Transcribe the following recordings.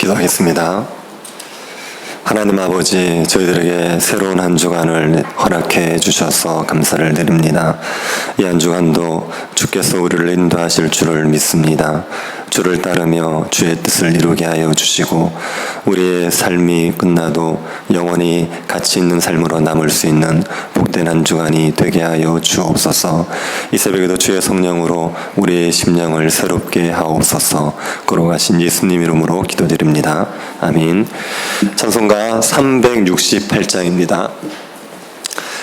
기도하겠습니다. 하나님 아버지, 저희들에게 새로운 한 주간을 허락해 주셔서 감사를 드립니다. 이 한 주간도 주께서 우리를 인도하실 줄을 믿습니다. 주를 따르며 주의 뜻을 이루게 하여 주시고, 우리의 삶이 끝나도 영원히 가치 있는 삶으로 남을 수 있는 복된 한 주간이 되게 하여 주옵소서. 이 새벽에도 주의 성령으로 우리의 심령을 새롭게 하옵소서. 걸어가신 예수님 이름으로 기도드립니다. 아멘. 찬송가 368장입니다.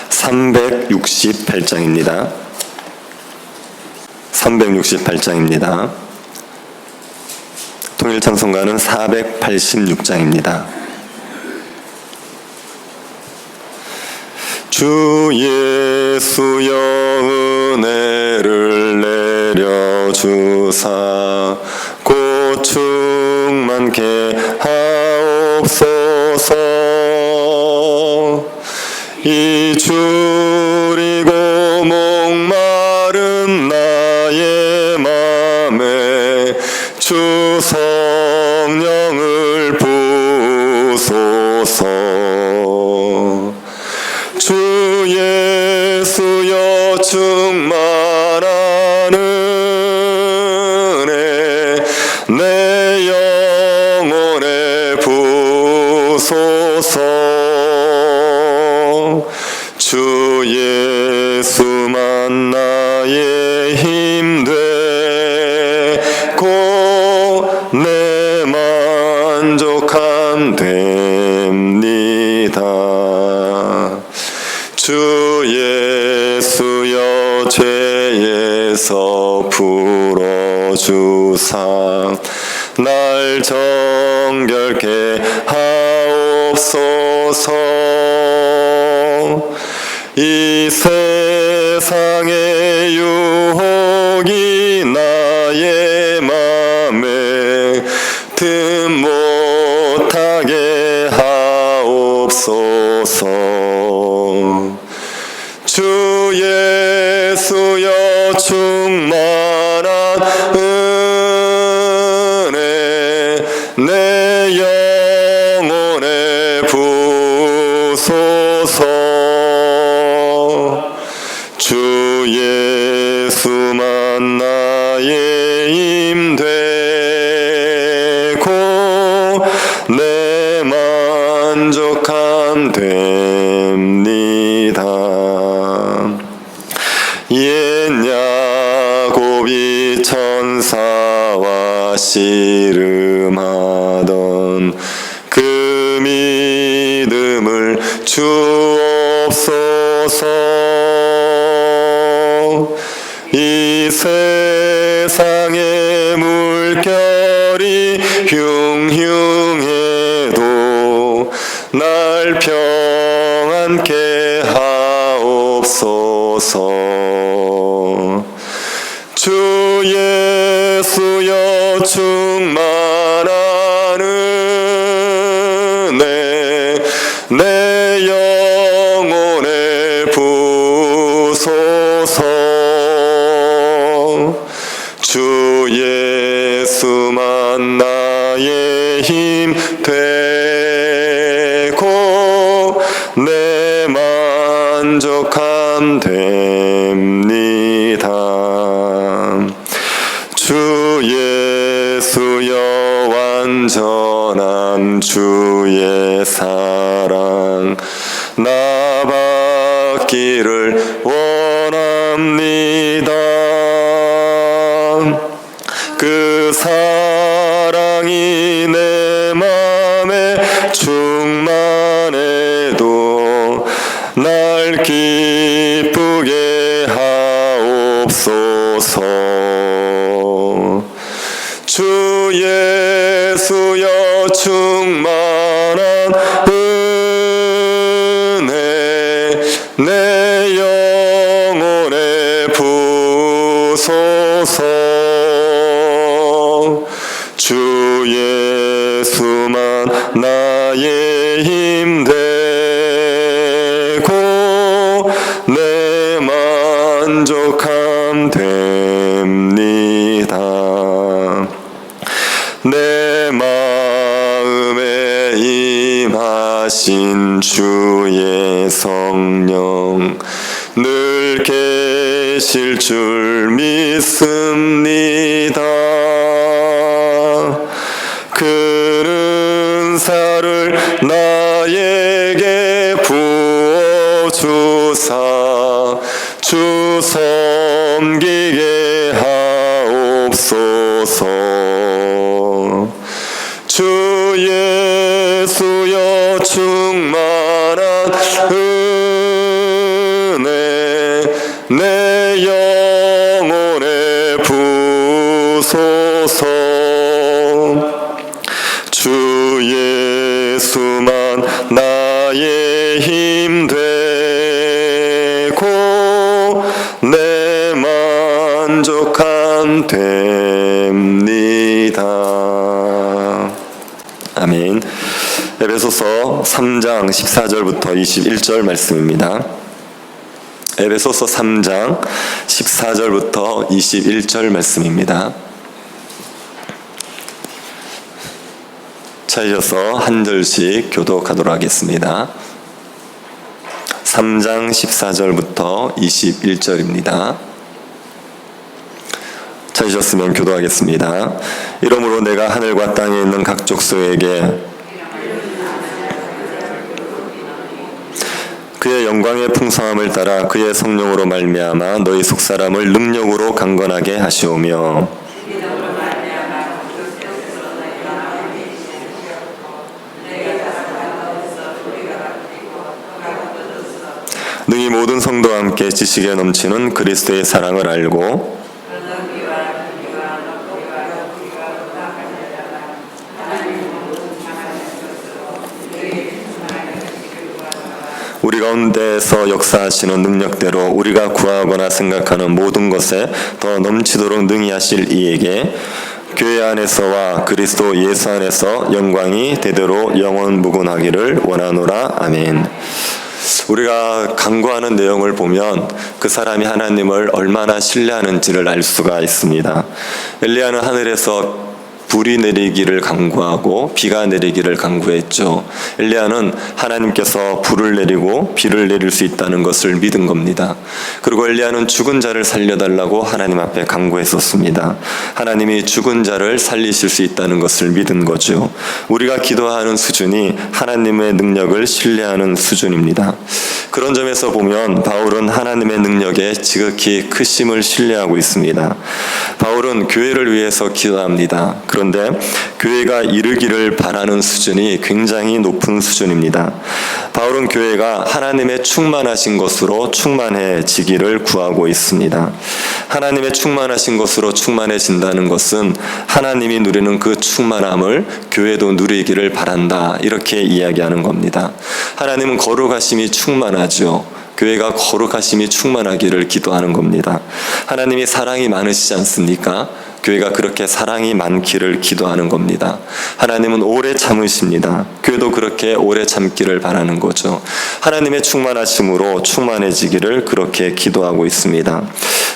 368장입니다. 368장입니다. 통일 찬송가는 486장입니다. 주 예수여 은혜를 내려주사 곧 충만케 하 Tim 천사와 씨름하던 그 믿음을 주옵소서 주 예수만 나의 힘되 Oh. 줄 믿습니다. 그는 살을 나에게 부어주사 주섬 만족한 됩니다. 아멘. 에베소서 3장 14절부터 21절 말씀입니다. 에베소서 3장 14절부터 21절 말씀입니다. 자, 이어서 한 절씩 교독하도록 하겠습니다. 3장 14절부터 21절입니다. 찾으셨으면 교도하겠습니다. 이러므로 내가 하늘과 땅에 있는 각 족속에게 그의 영광의 풍성함을 따라 그의 성령으로 말미암아 너희 속 사람을 능력으로 강건하게 하시오며 능히 모든 성도와 함께 지식에 넘치는 그리스도의 사랑을 알고 우리 가운데서 역사하시는 능력대로 우리가 구하거나 생각하는 모든 것에 더 넘치도록 능히 하실 이에게 교회 안에서와 그리스도 예수 안에서 영광이 대대로 영원 무궁하기를 원하노라 아멘. 우리가 강구하는 내용을 보면 그 사람이 하나님을 얼마나 신뢰하는지를 알 수가 있습니다. 엘리야는 하늘에서 불이 내리기를 강구하고 비가 내리기를 강구했죠. 엘리야는 하나님께서 불을 내리고 비를 내릴 수 있다는 것을 믿은 겁니다. 그리고 엘리야는 죽은 자를 살려달라고 하나님 앞에 강구했었습니다. 하나님이 죽은 자를 살리실 수 있다는 것을 믿은 거죠. 우리가 기도하는 수준이 하나님의 능력을 신뢰하는 수준입니다. 그런 점에서 보면 바울은 하나님의 능력에 지극히 크심을 신뢰하고 있습니다. 바울은 교회를 위해서 기도합니다. 그런데 교회가 이르기를 바라는 수준이 굉장히 높은 수준입니다. 바울은 교회가 하나님의 충만하신 것으로 충만해지기를 구하고 있습니다. 하나님의 충만하신 것으로 충만해진다는 것은 하나님이 누리는 그 충만함을 교회도 누리기를 바란다. 이렇게 이야기하는 겁니다. 하나님은 거룩하심이 충만하죠. 교회가 거룩하심이 충만하기를 기도하는 겁니다. 하나님이 사랑이 많으시지 않습니까? 교회가 그렇게 사랑이 많기를 기도하는 겁니다. 하나님은 오래 참으십니다. 교회도 그렇게 오래 참기를 바라는 거죠. 하나님의 충만하심으로 충만해지기를 그렇게 기도하고 있습니다.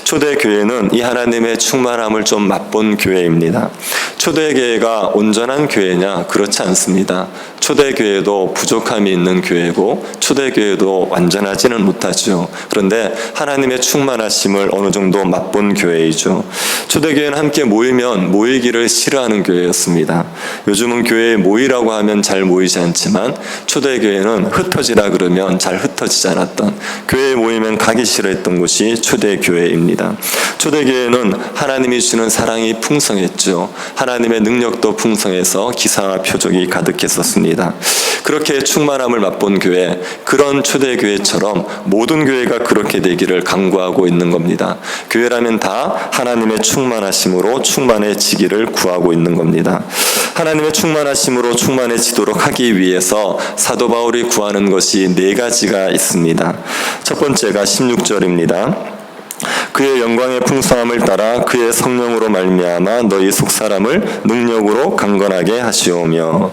초대 교회는 이 하나님의 충만함을 좀 맛본 교회입니다. 초대 교회가 온전한 교회냐? 그렇지 않습니다. 초대 교회도 부족함이 있는 교회고 초대 교회도 완전하지는 못하죠. 그런데 하나님의 충만하심을 어느 정도 맛본 교회이죠. 초대 교회는 함께 모이면 모이기를 싫어하는 교회였습니다. 요즘은 교회에 모이라고 하면 잘 모이지 않지만 초대 교회는 흩어지라 그러면 잘 흩어지지 않았던 교회에 모이면 가기 싫어했던 곳이 초대 교회입니다. 초대 교회는 하나님이 주는 사랑이 풍성했죠. 하나님의 능력도 풍성해서 기사와 표적이 가득했었습니다. 그렇게 충만함을 맛본 교회, 그런 초대 교회처럼 모든 교회가 그렇게 되기를 강구하고 있는 겁니다. 교회라면 다 하나님의 충만하심으로 충만해지기를 구하고 있는 겁니다. 하나님의 충만하심으로 충만해지도록 하기 위해서 사도 바울이 구하는 것이 네 가지가 있습니다. 첫 번째가 16절입니다. 그의 영광의 풍성함을 따라 그의 성령으로 말미암아 너희 속 사람을 능력으로 강건하게 하시오며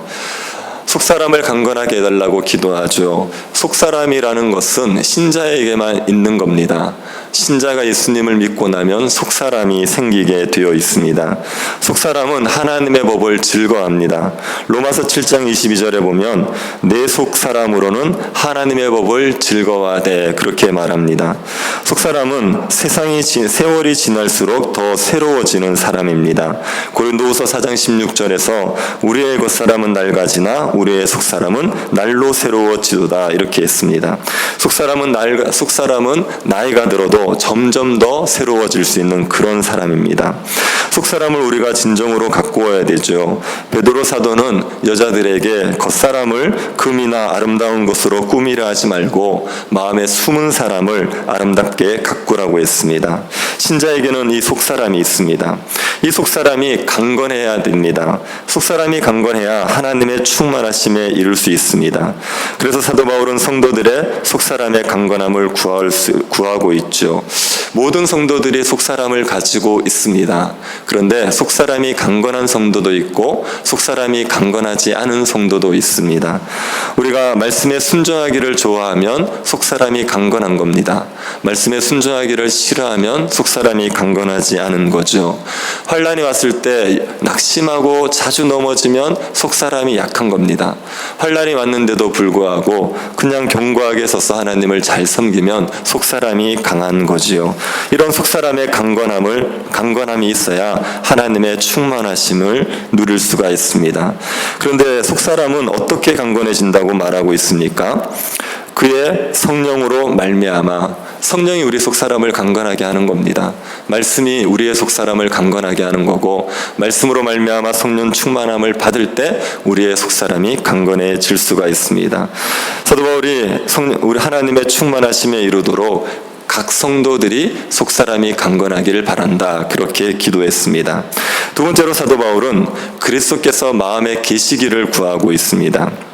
속사람을 강건하게 해달라고 기도하죠. 속사람이라는 것은 신자에게만 있는 겁니다. 신자가 예수님을 믿고 나면 속사람이 생기게 되어 있습니다. 속사람은 하나님의 법을 즐거워합니다. 로마서 7장 22절에 보면 내 속사람으로는 하나님의 법을 즐거워하되 그렇게 말합니다. 속사람은 세상이 지- 세월이 지날수록 더 새로워지는 사람입니다. 고린도후서 4장 16절에서 우리의 겉사람은 낡아지나 우리의 속사람은 날로 새로워지도다 이렇게 했습니다. 속사람은 날 속사람은 나이가 들어도 점점 더 새로워질 수 있는 그런 사람입니다. 속사람을 우리가 진정으로 가꾸어야 되죠. 베드로 사도는 여자들에게 겉사람을 금이나 아름다운 것으로 꾸미려 하지 말고 마음에 숨은 사람을 아름답게 가꾸라고 했습니다. 신자에게는 이 속사람이 있습니다. 이 속사람이 강건해야 됩니다. 속사람이 강건해야 하나님의 충만하심에 이룰 수 있습니다. 그래서 사도 바울은 성도들의 속사람의 강건함을 구할 수, 구하고 있죠. 모든 성도들이 속사람을 가지고 있습니다. 그런데 속사람이 강건한 성도도 있고 속사람이 강건하지 않은 성도도 있습니다. 우리가 말씀에 순종하기를 좋아하면 속사람이 강건한 겁니다. 말씀에 순종하기를 싫어하면 속사람이 강건하지 않은 거죠. 환란이 왔을 때 낙심하고 자주 넘어지면 속사람이 약한 겁니다. 환란이 왔는데도 불구하고 그냥 견고하게 서서 하나님을 잘 섬기면 속사람이 강한 거지요. 이런 속사람의 강건함을 강건함이 있어야 하나님의 충만하심을 누릴 수가 있습니다. 그런데 속사람은 어떻게 강건해진다고 말하고 있습니까? 그의 성령으로 말미암아 성령이 우리 속 사람을 강건하게 하는 겁니다. 말씀이 우리의 속 사람을 강건하게 하는 거고 말씀으로 말미암아 성령 충만함을 받을 때 우리의 속 사람이 강건해질 수가 있습니다. 사도 바울이 성 우리 하나님의 충만하심에 이르도록 각 성도들이 속 사람이 강건하기를 바란다. 그렇게 기도했습니다. 두 번째로 사도 바울은 그리스도께서 마음에 계시기를 구하고 있습니다.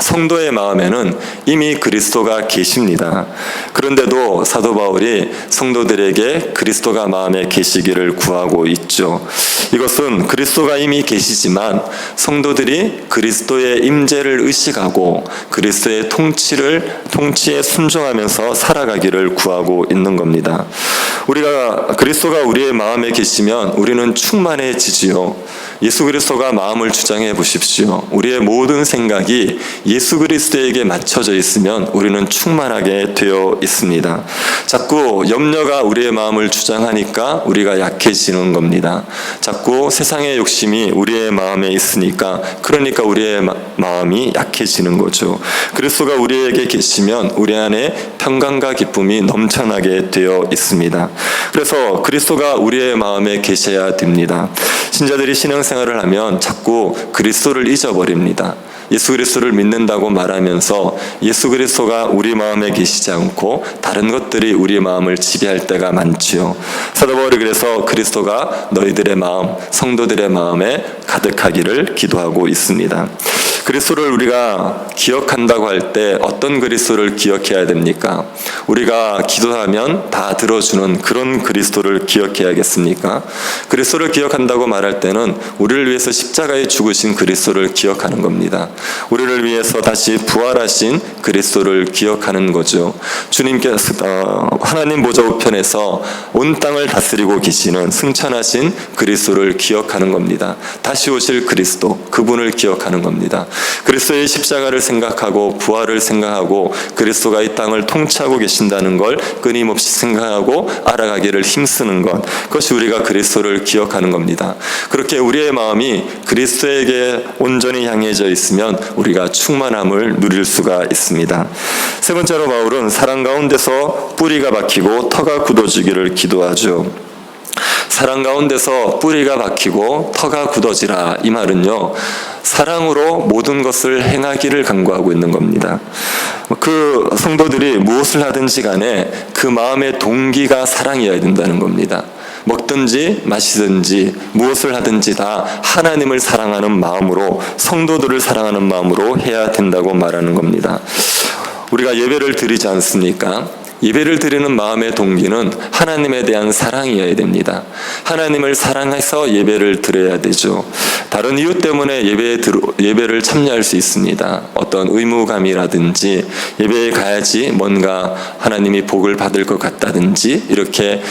성도의 마음에는 이미 그리스도가 계십니다. 그런데도 사도 바울이 성도들에게 그리스도가 마음에 계시기를 구하고 있죠. 이것은 그리스도가 이미 계시지만 성도들이 그리스도의 임재를 의식하고 그리스도의 통치를 통치에 순종하면서 살아가기를 구하고 있는 겁니다. 우리가 그리스도가 우리의 마음에 계시면 우리는 충만해지지요. 예수 그리스도가 마음을 주장해 보십시오. 우리의 모든 생각이 예수 그리스도에게 맞춰져 있으면 우리는 충만하게 되어 있습니다. 자꾸 염려가 우리의 마음을 주장하니까 우리가 약해지는 겁니다. 자꾸 세상의 욕심이 우리의 마음에 있으니까 그러니까 우리의 마, 마음이 약해지는 거죠. 그리스도가 우리에게 계시면 우리 안에 평강과 기쁨이 넘쳐나게 되어 있습니다. 그래서 그리스도가 우리의 마음에 계셔야 됩니다. 신자들이 신앙 생활을 하면 자꾸 그리스도를 잊어버립니다. 예수 그리스도를 믿는다고 말하면서 예수 그리스도가 우리 마음에 계시지 않고 다른 것들이 우리 마음을 지배할 때가 많지요. 사도 바울이 그래서 그리스도가 너희들의 마음, 성도들의 마음에 가득하기를 기도하고 있습니다. 그리스도를 우리가 기억한다고 할 때 어떤 그리스도를 기억해야 됩니까? 우리가 기도하면 다 들어주는 그런 그리스도를 기억해야겠습니까? 그리스도를 기억한다고 말할 때는 우리를 위해서 십자가에 죽으신 그리스도를 기억하는 겁니다. 우리를 위해서 다시 부활하신 그리스도를 기억하는 거죠. 주님께서 어, 하나님 보좌 우편에서 온 땅을 다스리고 계시는 승천하신 그리스도를 기억하는 겁니다. 다시 오실 그리스도 그분을 기억하는 겁니다. 그리스도의 십자가를 생각하고 부활을 생각하고 그리스도가 이 땅을 통치하고 계신다는 걸 끊임없이 생각하고 알아가기를 힘쓰는 것 그것이 우리가 그리스도를 기억하는 겁니다. 그렇게 우리의 마음이 그리스도에게 온전히 향해져 있으면 우리가 충만함을 누릴 수가 있습니다. 세 번째로 바울은 사랑 가운데서 뿌리가 박히고 터가 굳어지기를 기도하죠. 사랑 가운데서 뿌리가 박히고 터가 굳어지라 이 말은요 사랑으로 모든 것을 행하기를 간구하고 있는 겁니다. 그 성도들이 무엇을 하든지 간에 그 마음의 동기가 사랑이어야 된다는 겁니다. 먹든지 마시든지 무엇을 하든지 다 하나님을 사랑하는 마음으로 성도들을 사랑하는 마음으로 해야 된다고 말하는 겁니다. 우리가 예배를 드리지 않습니까? 예배를 드리는 마음의 동기는 하나님에 대한 사랑이어야 됩니다. 하나님을 사랑해서 예배를 드려야 되죠. 다른 이유 때문에 예배에 들어, 예배를 참여할 수 있습니다. 어떤 의무감이라든지 예배에 가야지 뭔가 하나님이 복을 받을 것 같다든지 이렇게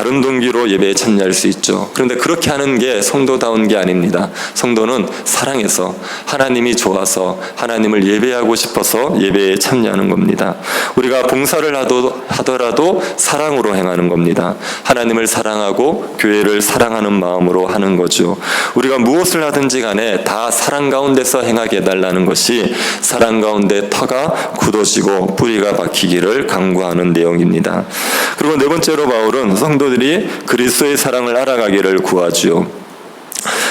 다른 동기로 예배에 참여할 수 있죠. 그런데 그렇게 하는 게 성도다운 게 아닙니다. 성도는 사랑해서 하나님이 좋아서 하나님을 예배하고 싶어서 예배에 참여하는 겁니다. 우리가 봉사를 하더라도 사랑으로 행하는 겁니다. 하나님을 사랑하고 교회를 사랑하는 마음으로 하는 거죠. 우리가 무엇을 하든지 간에 다 사랑 가운데서 행하게 해달라는 것이 사랑 가운데 터가 굳어지고 뿌리가 박히기를 강구하는 내용입니다. 그리고 네 번째로 바울은 성도 들이 그리스도의 사랑을 알아가기를 구하지요.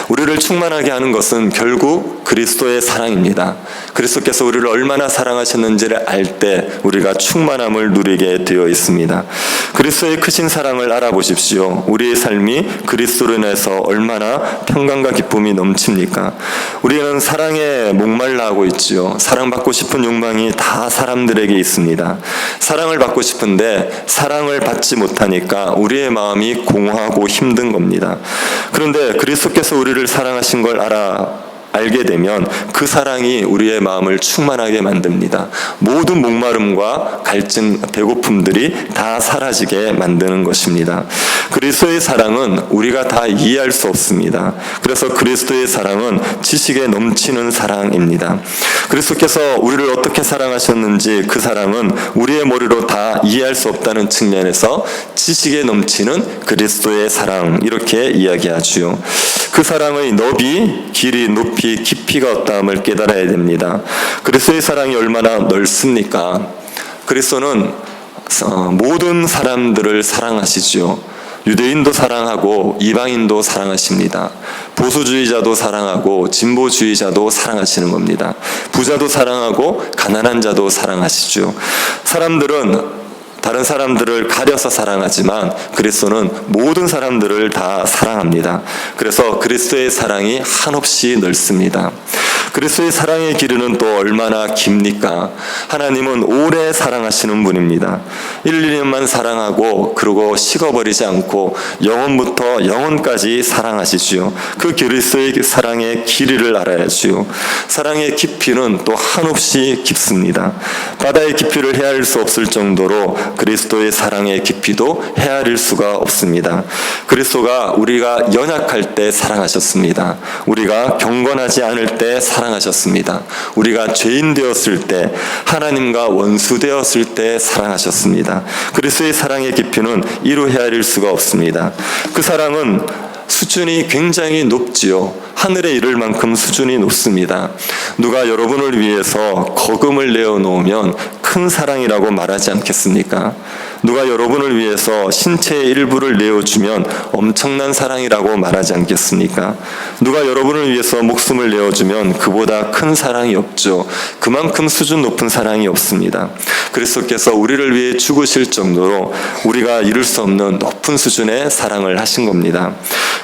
우리를 충만하게 하는 것은 결국 그리스도의 사랑입니다. 그리스도께서 우리를 얼마나 사랑하셨는지를 알 때 우리가 충만함을 누리게 되어 있습니다. 그리스도의 크신 사랑을 알아보십시오. 우리의 삶이 그리스도로 인해서 얼마나 평강과 기쁨이 넘칩니까? 우리는 사랑에 목말라 하고 있지요. 사랑받고 싶은 욕망이 다 사람들에게 있습니다. 사랑을 받고 싶은데 사랑을 받지 못하니까 우리의 마음이 공허하고 힘든 겁니다. 그런데 그리스도께 서 우리를 사랑하신 걸 알아 알게 되면 그 사랑이 우리의 마음을 충만하게 만듭니다. 모든 목마름과 갈증, 배고픔들이 다 사라지게 만드는 것입니다. 그리스도의 사랑은 우리가 다 이해할 수 없습니다. 그래서 그리스도의 사랑은 지식에 넘치는 사랑입니다. 그리스도께서 우리를 어떻게 사랑하셨는지 그 사랑은 우리의 머리로 다 이해할 수 없다는 측면에서 지식에 넘치는 그리스도의 사랑 이렇게 이야기하지요. 그 사랑의 너비, 길이, 높이, 깊이가 어떠함을 깨달아야 됩니다. 그리스도의 사랑이 얼마나 넓습니까? 그리스도는 어, 모든 사람들을 사랑하시죠. 유대인도 사랑하고 이방인도 사랑하십니다. 보수주의자도 사랑하고 진보주의자도 사랑하시는 겁니다. 부자도 사랑하고 가난한 자도 사랑하시죠. 사람들은 다른 사람들을 가려서 사랑하지만 그리스도는 모든 사람들을 다 사랑합니다. 그래서 그리스도의 사랑이 한없이 넓습니다. 그리스도의 사랑의 길이는 또 얼마나 깁니까? 하나님은 오래 사랑하시는 분입니다. 1, 2년만 사랑하고 그러고 식어버리지 않고 영원부터 영원까지 사랑하시지요. 그 그리스도의 사랑의 길이를 알아야지요. 사랑의 깊이는 또 한없이 깊습니다. 바다의 깊이를 헤아릴 수 없을 정도로 그리스도의 사랑의 깊이도 헤아릴 수가 없습니다. 그리스도가 우리가 연약할 때 사랑하셨습니다. 우리가 경건하지 않을 때 사랑하셨습니다. 우리가 죄인 되었을 때 하나님과 원수 되었을 때 사랑하셨습니다. 그리스도의 사랑의 깊이는 이루 헤아릴 수가 없습니다. 그 사랑은 수준이 굉장히 높지요. 하늘에 이를 만큼 수준이 높습니다. 누가 여러분을 위해서 거금을 내어 놓으면 큰 사랑이라고 말하지 않겠습니까? 누가 여러분을 위해서 신체의 일부를 내어주면 엄청난 사랑이라고 말하지 않겠습니까? 누가 여러분을 위해서 목숨을 내어주면 그보다 큰 사랑이 없죠. 그만큼 수준 높은 사랑이 없습니다. 그리스도께서 우리를 위해 죽으실 정도로 우리가 이룰 수 없는 높은 수준의 사랑을 하신 겁니다.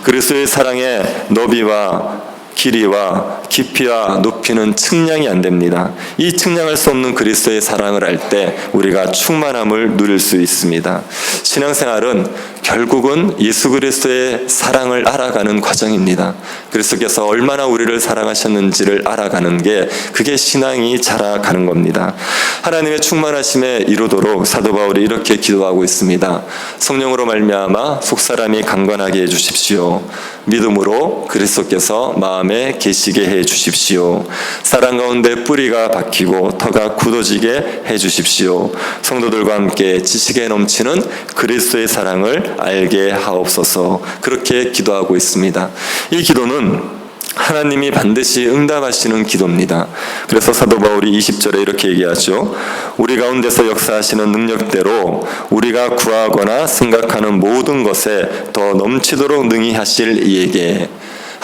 그리스도의 사랑의 너비와 길이와 깊이와 높이는 측량이 안 됩니다. 이 측량할 수 없는 그리스도의 사랑을 할때 우리가 충만함을 누릴 수 있습니다. 신앙생활은 결국은 예수 그리스도의 사랑을 알아가는 과정입니다. 그리스도께서 얼마나 우리를 사랑하셨는지를 알아가는 게 그게 신앙이 자라가는 겁니다. 하나님의 충만하심에 이루도록 사도 바울이 이렇게 기도하고 있습니다. 성령으로 말미암아 속사람이 강건하게 해 주십시오. 믿음으로 그리스도께서 마음에 계시게 해 주십시오. 사랑 가운데 뿌리가 박히고 터가 굳어지게 해 주십시오. 성도들과 함께 지식에 넘치는 그리스도의 사랑을 알게 하옵소서. 그렇게 기도하고 있습니다. 이 기도는 하나님이 반드시 응답하시는 기도입니다. 그래서 사도 바울이 20절에 이렇게 얘기하죠. 우리 가운데서 역사하시는 능력대로 우리가 구하거나 생각하는 모든 것에 더 넘치도록 능히 하실 이에게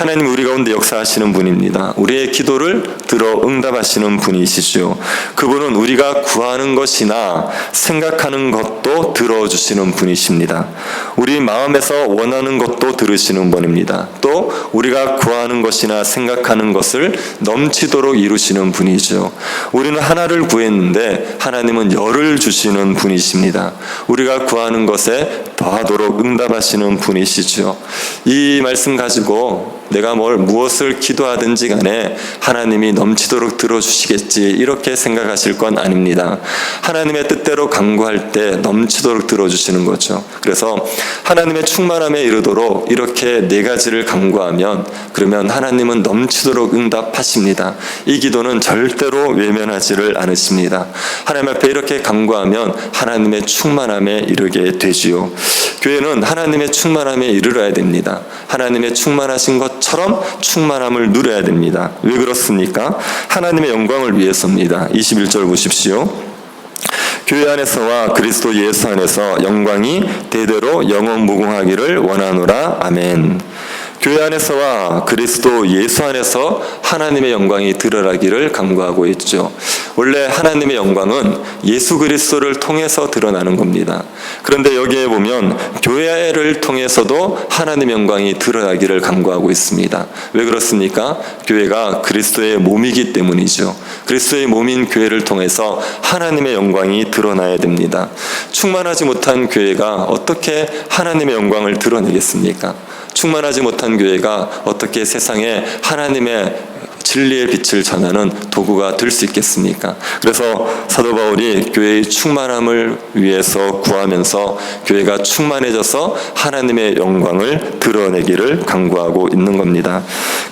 하나님 우리 가운데 역사하시는 분입니다. 우리의 기도를 들어 응답하시는 분이시죠. 그분은 우리가 구하는 것이나 생각하는 것도 들어주시는 분이십니다. 우리 마음에서 원하는 것도 들으시는 분입니다. 또 우리가 구하는 것이나 생각하는 것을 넘치도록 이루시는 분이죠. 우리는 하나를 구했는데 하나님은 열을 주시는 분이십니다. 우리가 구하는 것에 더하도록 응답하시는 분이시죠. 이 말씀 가지고 내가 뭘 무엇을 기도하든지 간에 하나님이 넘치도록 들어주시겠지 이렇게 생각하실 건 아닙니다. 하나님의 뜻대로 간구할 때 넘치도록 들어주시는 거죠. 그래서 하나님의 충만함에 이르도록 이렇게 네 가지를 간구하면 그러면 하나님은 넘치도록 응답하십니다. 이 기도는 절대로 외면하지를 않으십니다. 하나님 앞에 이렇게 간구하면 하나님의 충만함에 이르게 되지요. 교회는 하나님의 충만함에 이르러야 됩니다. 하나님의 충만하신 것 처럼 충만함을 누려야 됩니다. 왜 그렇습니까? 하나님의 영광을 위해서입니다. 21절 보십시오. 교회 안에서와 그리스도 예수 안에서 영광이 대대로 영원 무궁하기를 원하노라 아멘. 교회 안에서와 그리스도 예수 안에서 하나님의 영광이 드러나기를 간구하고 있죠. 원래 하나님의 영광은 예수 그리스도를 통해서 드러나는 겁니다. 그런데 여기에 보면 교회를 통해서도 하나님의 영광이 드러나기를 간구하고 있습니다. 왜 그렇습니까? 교회가 그리스도의 몸이기 때문이죠. 그리스도의 몸인 교회를 통해서 하나님의 영광이 드러나야 됩니다. 충만하지 못한 교회가 어떻게 하나님의 영광을 드러내겠습니까? 충만하지 못한 교회가 어떻게 세상에 하나님의 진리의 빛을 전하는 도구가 될 수 있겠습니까? 그래서 사도 바울이 교회의 충만함을 위해서 구하면서 교회가 충만해져서 하나님의 영광을 드러내기를 강구하고 있는 겁니다.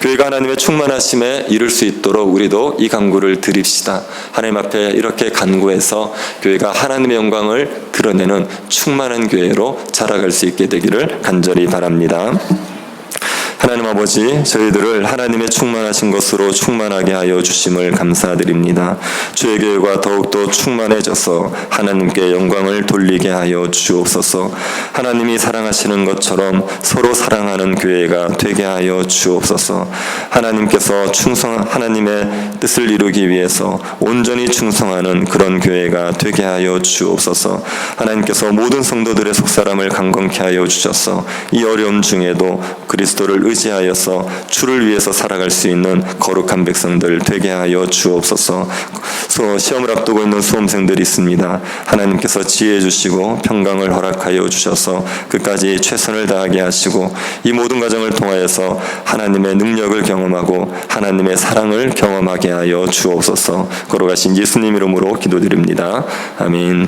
교회가 하나님의 충만하심에 이를 수 있도록 우리도 이 강구를 드립시다. 하나님 앞에 이렇게 간구해서 교회가 하나님의 영광을 드러내는 충만한 교회로 자라갈 수 있게 되기를 간절히 바랍니다. 하나님 아버지 저희들을 하나님의 충만하신 것으로 충만하게 하여 주심을 감사드립니다. 주의 교회가 더욱더 충만해져서 하나님께 영광을 돌리게 하여 주옵소서. 하나님이 사랑하시는 것처럼 서로 사랑하는 교회가 되게 하여 주옵소서. 하나님께서 충성 하나님의 뜻을 이루기 위해서 온전히 충성하는 그런 교회가 되게 하여 주옵소서. 하나님께서 모든 성도들의 속사람을 강건케 하여 주셔서 이 어려움 중에도 그리스도를 의지하여서 주를 위해서 살아갈 수 있는 거룩한 백성들 되게 하여 주옵소서. 소- 시험을 앞두고 있는 수험생들이 있습니다. 하나님께서 지혜 주시고 평강을 허락하여 주셔서 끝까지 최선을 다하게 하시고 이 모든 과정을 통하여서 하나님의 능력을 경험하고 하나님의 사랑을 경험하게 하여 주옵소서. 걸어가신 예수님 이름으로 기도드립니다. 아멘.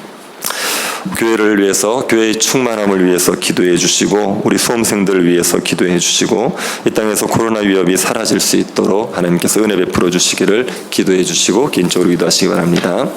교회를 위해서 교회의 충만함을 위해서 기도해 주시고 우리 수험생들을 위해서 기도해 주시고 이 땅에서 코로나 위협이 사라질 수 있도록 하나님께서 은혜 베풀어 주시기를 기도해 주시고 개인적으로 기도하시기 바랍니다.